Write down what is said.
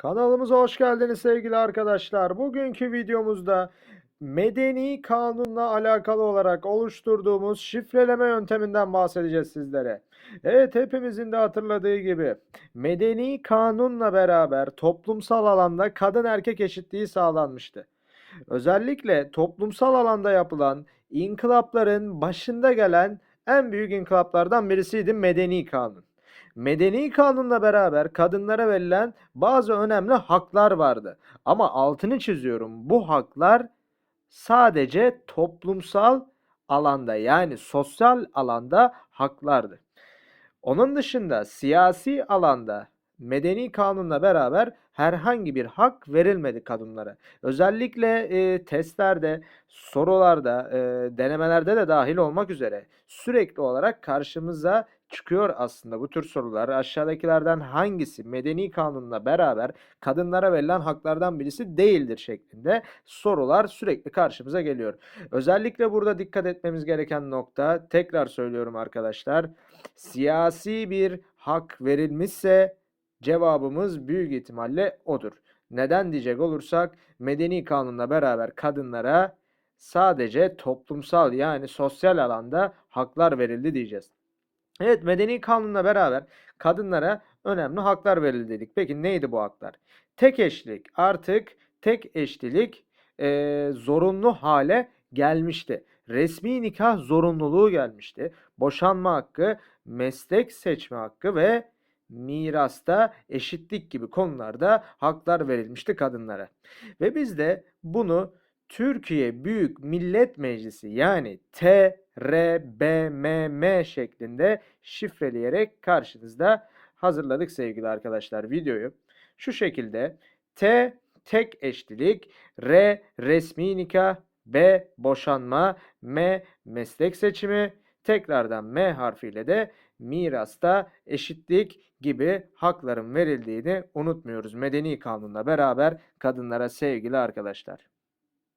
Kanalımıza hoş geldiniz sevgili arkadaşlar. Bugünkü videomuzda medeni kanunla alakalı olarak oluşturduğumuz şifreleme yönteminden bahsedeceğiz sizlere. Evet hepimizin de hatırladığı gibi medeni kanunla beraber toplumsal alanda kadın erkek eşitliği sağlanmıştı. Özellikle toplumsal alanda yapılan inkılapların başında gelen en büyük inkılaplardan birisiydi medeni kanun. Medeni kanunla beraber kadınlara verilen bazı önemli haklar vardı. Ama altını çiziyorum. Bu haklar sadece toplumsal alanda yani sosyal alanda haklardı. Onun dışında siyasi alanda medeni kanunla beraber herhangi bir hak verilmedi kadınlara. Özellikle e, testlerde, sorularda, e, denemelerde de dahil olmak üzere sürekli olarak karşımıza çıkıyor aslında bu tür sorular. Aşağıdakilerden hangisi medeni kanunla beraber kadınlara verilen haklardan birisi değildir şeklinde sorular sürekli karşımıza geliyor. Özellikle burada dikkat etmemiz gereken nokta tekrar söylüyorum arkadaşlar. Siyasi bir hak verilmişse cevabımız büyük ihtimalle odur. Neden diyecek olursak medeni kanunla beraber kadınlara sadece toplumsal yani sosyal alanda haklar verildi diyeceğiz. Evet medeni kanunla beraber kadınlara önemli haklar verildi dedik. Peki neydi bu haklar? Tek eşlilik artık tek eşlilik eee, zorunlu hale gelmişti. Resmi nikah zorunluluğu gelmişti. Boşanma hakkı, meslek seçme hakkı ve mirasta eşitlik gibi konularda haklar verilmişti kadınlara. Ve biz de bunu Türkiye Büyük Millet Meclisi yani TRBMM şeklinde şifreleyerek karşınızda hazırladık sevgili arkadaşlar videoyu. Şu şekilde T tek eşlilik, R resmi nikah, B boşanma, M meslek seçimi, tekrardan M harfiyle de mirasta eşitlik gibi hakların verildiğini unutmuyoruz. Medeni kanunla beraber kadınlara sevgili arkadaşlar.